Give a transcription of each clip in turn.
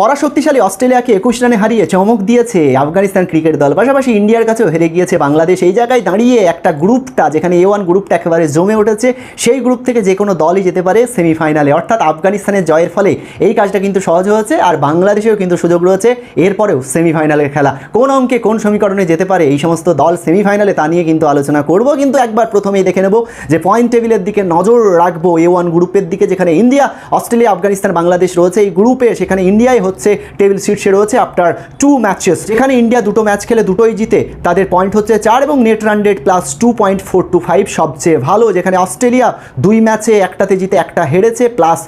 পরাশক্তিশালী অস্ট্রেলিয়াকে একুশ রানে হারিয়ে চমক দিয়েছে আফগানিস্তান ক্রিকেট দল। পাশাপাশি ইন্ডিয়ার কাছেও হেরে গিয়েছে বাংলাদেশ। এই জায়গায় দাঁড়িয়ে একটা গ্রুপটা যেখানে এ ওয়ান গ্রুপটা একেবারে জমে উঠেছে, সেই গ্রুপ থেকে যে কোনো দলই যেতে পারে সেমিফাইনালে অর্থাৎ আফগানিস্তানের জয়ের ফলে এই কাজটা কিন্তু সহজ হয়েছে আর বাংলাদেশেও কিন্তু সুযোগ রয়েছে এরপরেও সেমিফাইনালের খেলা। কোন অঙ্কে কোন সমীকরণে যেতে পারে এই সমস্ত দল সেমিফাইনালে তা নিয়ে কিন্তু আলোচনা করব। কিন্তু একবার প্রথমেই দেখে নেব যে পয়েন্ট টেবিলের দিকে নজর রাখব এ ওয়ান গ্রুপের দিকে, যেখানে ইন্ডিয়া, অস্ট্রেলিয়া, আফগানিস্তান, বাংলাদেশ রয়েছে। এই গ্রুপে সেখানে ইন্ডিয়াই হচ্ছে টেবিল সিট শীর্ষে রয়েছে আফটার টু ম্যাচেস যেখানে ইন্ডিয়া দুটো ম্যাচ খেলে দুটোই জিতে। তাদের পয়েন্ট হচ্ছে চার এবং net run rate plus two point four two five সবচেয়ে ভালো। যেখানে অস্ট্রেলিয়া দুই ম্যাচে একটাতে জিতে, একটা হেরেছে plus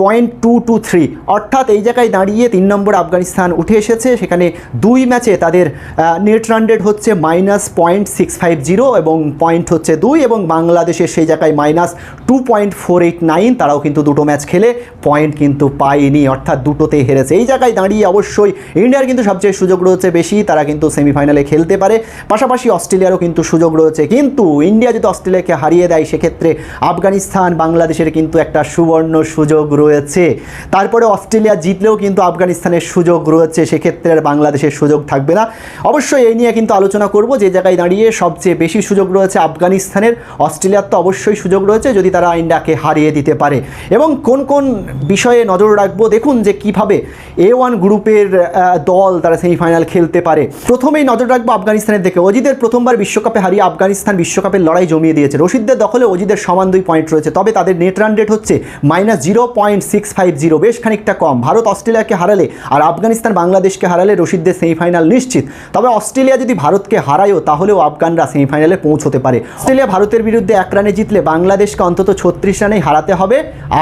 point two two three. অর্থাৎ এই জায়গায় দাঁড়িয়ে তিন নম্বর আফগানিস্তান উঠে এসেছে। সেখানে দুই ম্যাচে তাদের নেট রান রেট হচ্ছে minus point six five zero এবং পয়েন্ট হচ্ছে দুই এবং বাংলাদেশের সেই জায়গায় minus two point four eight nine তারাও কিন্তু দুটো ম্যাচ খেলে পয়েন্ট কিন্তু পায়নি। অর্থাৎ দুটোতে হেরেছে। এই জায়গায় দাঁড়িয়ে অবশ্যই ইন্ডিয়ার কিন্তু সবচেয়ে সুযোগ রয়েছে বেশি, তারা কিন্তু সেমিফাইনালে খেলতে পারে। পাশাপাশি অস্ট্রেলিয়ারও কিন্তু সুযোগ রয়েছে। কিন্তু ইন্ডিয়া যদি অস্ট্রেলিয়াকে হারিয়ে দেয়, সেক্ষেত্রে আফগানিস্তান বাংলাদেশের কিন্তু একটা সুবর্ণ সুযোগ। রয়েছে। তারপরে অস্ট্রেলিয়া জিতলেও কিন্তু আফগানিস্তানের সুযোগ রয়েছে, সেক্ষেত্রে আর বাংলাদেশের সুযোগ থাকবে না। অবশ্যই এই নিয়ে কিন্তু আলোচনা করব, যে জায়গায় দাঁড়িয়ে সবচেয়ে বেশি সুযোগ রয়েছে আফগানিস্তানের। অস্ট্রেলিয়ার তো অবশ্যই সুযোগ রয়েছে, যদি তারা ইন্ডিয়াকে হারিয়ে দিতে পারে। এবং কোন কোন বিষয়ে নজর রাখব, দেখুন যে কীভাবে এ ওয়ান গ্রুপের দল তারা সেমিফাইনাল খেলতে পারে। প্রথমেই নজর রাখব আফগানিস্তানের দিকে। অজিদের প্রথমবার বিশ্বকাপে হারিয়ে আফগানিস্তান বিশ্বকাপের লড়াই জমিয়ে দিয়েছে। রশিদদের দখলে অজিদের সমান দুই পয়েন্ট রয়েছে। তবে তাদের নেট রান রেট হচ্ছে minus zero point six five zero. বেশ খানিকটা কম। ভারত অস্ট্রেলিয়াকে হারালে আর আফগানিস্তান বাংলাদেশকে হারালে রশিদদের সেমিফাইনাল নিশ্চিত। তবে অস্ট্রেলিয়া যদি ভারতকে হারায়ও, তাহলেও আফগানরা সেমিফাইনালে পৌঁছতে পারে। অস্ট্রেলিয়া ভারতের বিরুদ্ধে এক রানে জিতলে বাংলাদেশকে অন্তত ছত্রিশ রানেই হারাতে হবে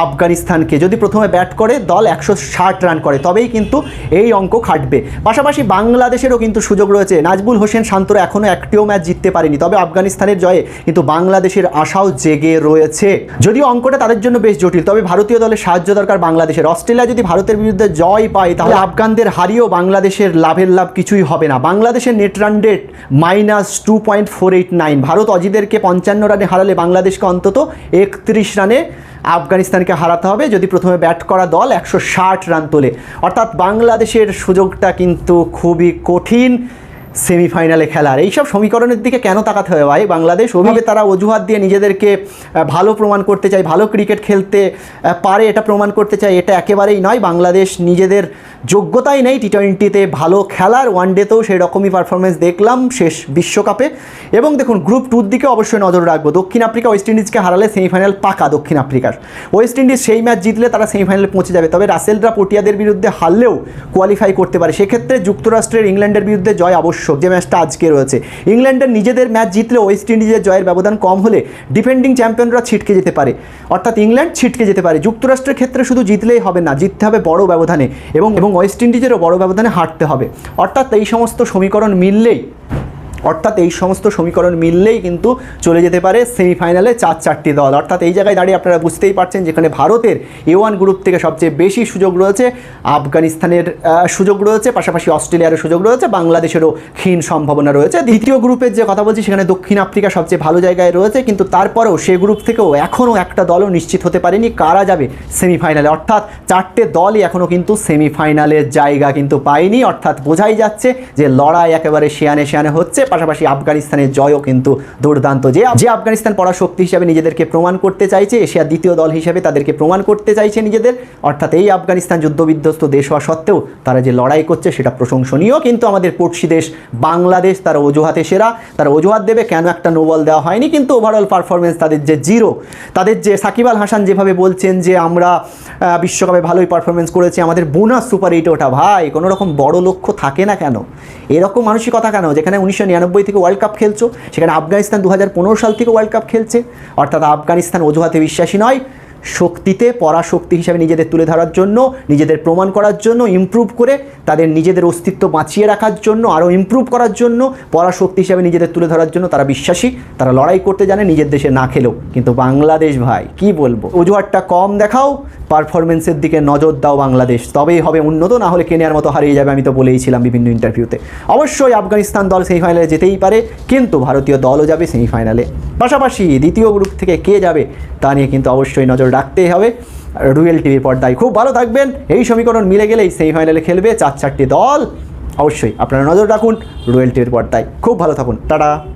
আফগানিস্তানকে। যদি প্রথমে ব্যাট করে, দল একশো ষাট রান করে, তবেই কিন্তু এই অঙ্ক খাটবে। পাশাপাশি বাংলাদেশেরও কিন্তু সুযোগ রয়েছে। নাজবুল হোসেন শান্তরা এখনও একটিও ম্যাচ জিততে পারেনি, তবে আফগানিস্তানের জয়ে কিন্তু বাংলাদেশের আশাও জেগে রয়েছে। যদিও অঙ্কটা তাদের জন্য বেশ জটিল, তবে ভারতীয় দলের সাহায্য দরকার বাংলাদেশের। অস্ট্রেলিয়া যদি ভারতের বিরুদ্ধে জয় পায়, তাহলে আফগানদের হারিয়েও বাংলাদেশের লাভের লাভ কিছুই হবে না। বাংলাদেশের net run rate minus two point four eight nine Bharat অজিদেরকে পঞ্চান্ন রানে হারালে বাংলাদেশকে অন্তত একত্রিশ রানে আফগানিস্তানকে হারাতে হবে, যদি প্রথমে ব্যাট করা দল একশো ষাট রান তোলে। অর্থাৎ বাংলাদেশের সুযোগটা কিন্তু খুবই কঠিন। সেমিফাইনালে খেলার। এইসব সমীকরণের দিকে কেন তাকাতে হবে ভাই? বাংলাদেশ ওভাবে তারা অজুহাত দিয়ে নিজেদেরকে ভালো প্রমাণ করতে চায় ভালো ক্রিকেট খেলতে পারে এটা প্রমাণ করতে চায় এটা একেবারেই নয়। বাংলাদেশ নিজেদের যোগ্যতাই নেই টি টোয়েন্টিতে ভালো খেলার ওয়ান ডেতেও সেই রকমই পারফরমেন্স দেখলাম শেষ বিশ্বকাপে। এবং দেখুন গ্রুপ টুর দিকে অবশ্যই নজর রাখব। দক্ষিণ আফ্রিকা ওয়েস্ট ইন্ডিজকে হারালে সেমিফাইনাল পাকা দক্ষিণ আফ্রিকার। ওয়েস্ট ইন্ডিজ সেই ম্যাচ জিতলে তারা সেমিফাইনালে পৌঁছে যাবে। তবে রাসেলরা পটিয়াদের বিরুদ্ধে হারলেও কোয়ালিফাই করতে পারে। সেক্ষেত্রে যুক্তরাষ্ট্রের ইংল্যান্ডের বিরুদ্ধে জয় আবশ্যক যে ম্যাচটা আজকে রয়েছে। ইংল্যান্ডের নিজেদের ম্যাচ জিতলে ওয়েস্ট ইন্ডিজের জয়ের ব্যবধান কম হলে ডিফেন্ডিং চ্যাম্পিয়নরা ছিটকে যেতে পারে। অর্থাৎ ইংল্যান্ড ছিটকে যেতে পারে। যুক্তরাষ্ট্রের ক্ষেত্রে শুধু জিতলেই হবে না, জিততে হবে বড় ব্যবধানে এবং এবং ওয়েস্ট ইন্ডিজেরও বড় ব্যবধানে হারতে হবে। অর্থাৎ এই সমস্ত সমীকরণ মিললেই অর্থাৎ এই সমস্ত সমীকরণ মিললেই কিন্তু চলে যেতে পারে সেমিফাইনালে চার চারটি দল। অর্থাৎ এই জায়গায় দাঁড়িয়ে আপনারা বুঝতেই পারছেন যেখানে ভারতের এ ওয়ান গ্রুপ থেকে সবচেয়ে বেশি সুযোগ রয়েছে, আফগানিস্তানের সুযোগ রয়েছে, পাশাপাশি অস্ট্রেলিয়ারও সুযোগ রয়েছে, বাংলাদেশেরও ক্ষীণ সম্ভাবনা রয়েছে। দ্বিতীয় গ্রুপের যে কথা বলছি, সেখানে দক্ষিণ আফ্রিকা সবচেয়ে ভালো জায়গায় রয়েছে, কিন্তু তারপরেও সে গ্রুপ থেকেও এখনও একটা দলও নিশ্চিত হতে পারেনি। কারা যাবে সেমিফাইনালে? অর্থাৎ চারটে দলই এখনও কিন্তু সেমিফাইনালের জায়গা কিন্তু পায়নি। অর্থাৎ বোঝাই যাচ্ছে যে লড়াই একেবারে শেয়ানে শেয়ানে হচ্ছে। পাশাপাশি আফগানিস্তানের জয়ও কিন্তু দুর্দান্ত। যে যে আফগানিস্তান পরাশক্তি হিসাবে নিজেদেরকে প্রমাণ করতে চাইছে, এশিয়ার দ্বিতীয় দল হিসেবে তাদেরকে প্রমাণ করতে চাইছে নিজেদের। অর্থাৎ এই আফগানিস্তান যুদ্ধবিধ্বস্ত দেশ হওয়া সত্ত্বেও তারা যে লড়াই করছে সেটা প্রশংসনীয়। কিন্তু আমাদের পড়শি দেশ বাংলাদেশ, তারা অজুহাতে সেরা। তারা অজুহাত দেবে কেন একটা নোবল দেওয়া হয়নি, কিন্তু ওভারঅল পারফরমেন্স তাদের যে জিরো তাদের যে সাকিব আল হাসান যেভাবে বলছেন যে আমরা বিশ্বকাপে ভালোই পারফরমেন্স করেছি, আমাদের বোনাস সুপার এইট ওটা, ভাই কোনো রকম বড় লক্ষ্য থাকে না কেন? এরকম মানসিকতা কেন? যেখানে উনিশশো নিরানব্বই থেকে ওয়ার্ল্ড কাপ খেলছো, সেখানে আফগানিস্তান দু হাজার পনেরো সাল থেকে ওয়ার্ল্ড কাপ খেলছে। অর্থাৎ আফগানিস্তান অজুহাতে বিশ্বাসী নয়। শক্তিতে, পরাশক্তি হিসাবে নিজেদের তুলে ধরার জন্য, নিজেদের প্রমাণ করার জন্য ইমপ্রুভ করে তাদের নিজেদের অস্তিত্ব বাঁচিয়ে রাখার জন্য, আরও ইমপ্রুভ করার জন্য, পরাশক্তি হিসাবে নিজেদের তুলে ধরার জন্য তারা বিশ্বাসী, তারা লড়াই করতে জানে, নিজের দেশে না খেলেও। কিন্তু বাংলাদেশ ভাই, কি বলব? অজুহাতটা কম দেখাও পারফরমেন্সের দিকে নজর দাও বাংলাদেশ, তবেই হবে উন্নত, না হলে কেনিয়ার মতো হারিয়ে যাবে, আমি তো বলেইছিলাম বিভিন্ন ইন্টারভিউতে অবশ্যই আফগানিস্তান দল সেমিফাইনালে যেতেই পারে, কিন্তু ভারতীয় দলও যাবে সেমিফাইনালে পাশাপাশি দ্বিতীয় গ্রুপ থেকে কে যাবে, তা নিয়ে কিন্তু অবশ্যই নজর রাখতেই হবে। রুয়েল টিভির পর্দায় খুব ভালো থাকবেন। এই সমীকরণ মিলে গেলেই সেমিফাইনালে খেলবে চার চারটি দল। অবশ্যই আপনারা নজর রাখুন রুয়েল টিভির পর্দায়। খুব ভালো থাকুন। টাটা।